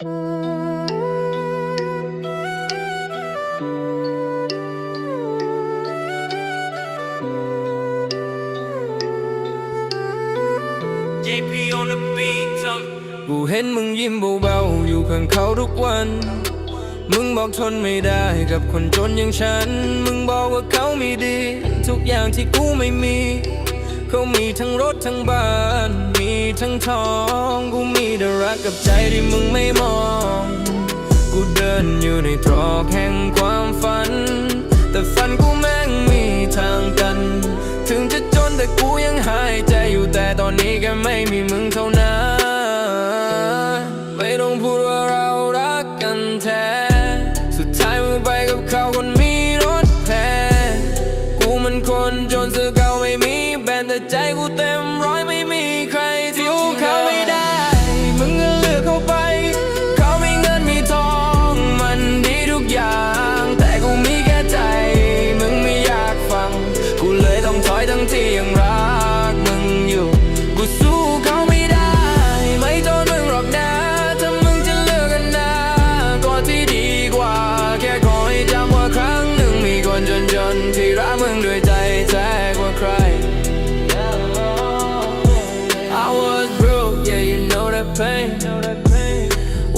กูเห็นมึงยิ้มเบาๆอยู่ข้างเขาทุกวัน มึงบอกทนไม่ได้กับคนจนอย่างฉัน มึงบอกว่าเขาไม่ดี ทุกอย่างที่กูไม่มี เขามีทั้งรถทั้งบ้าน ทั้งทองกูมีแต่รักกับใจที่มึงไม่มอง กูเดินอยู่ในตรอกแห่งความฝัน แต่ฝันกูแม่งมีทางกัน ถึงจะจนแต่กูยังหายใจอยู่แต่ตอนนี้ก็ไม่มีมึงเท่านั้นไม่ต้องพูดว่าเรารักกันแท้ สุดท้ายมึงไปกับเขาคนมีรถแพงกูมันคนจนเสื้อเก่าไม่มีแบนแต่ใจกูเต็มร้อยไม่มีใครที่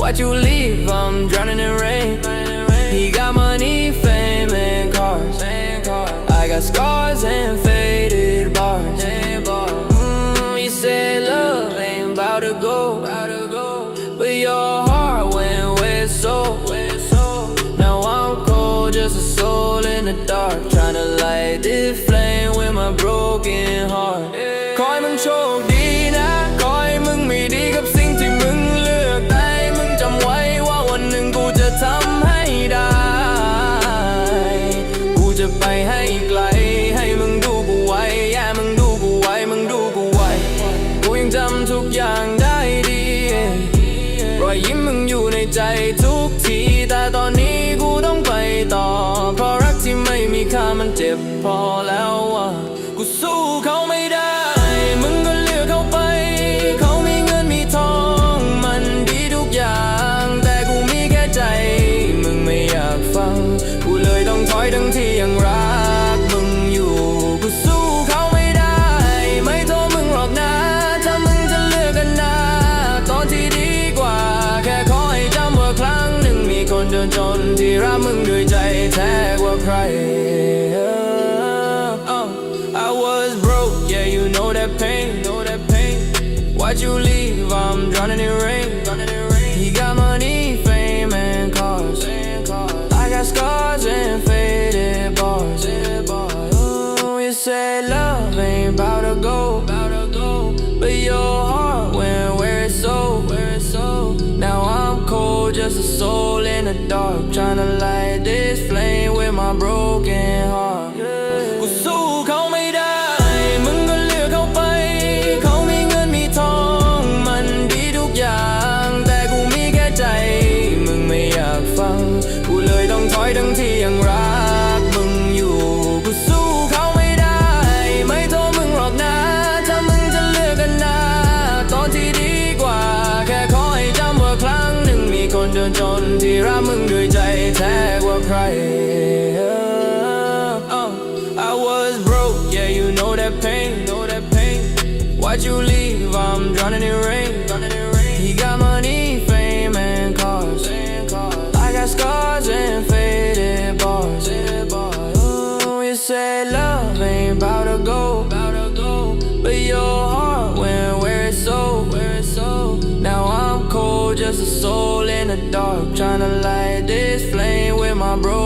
Why'd you leave? I'm drowning in rain. He got money, fame, and cars. I got scars and faded bars. Mm, you said love ain't about to go, but your heart went it's so. Now I'm cold, just a soul in the dark, trying to light this flame with my broken heart. ใจทุกที แต่ตอนนี้กูต้องไปต่อ เพราะรักที่ไม่มีค่ามันเจ็บพอ Uh, I was broke, yeah, you know that pain. Why'd you leave? I'm drowning in rain. He got money, fame, and cars. I got scars and faded bars. Ooh, you said love ain't bout to go, but your heart went where it's so. Now I'm cold, just a soul in the dark, trying to light this flame. That pain, know that pain. Why'd you leave? I'm drowning in rain. He got money, fame, and cars. I got scars and faded bars. Oh, you said love ain't about to go, but your heart went where it's so. Now I'm cold, just a soul in the dark, trying to light this flame with my bro.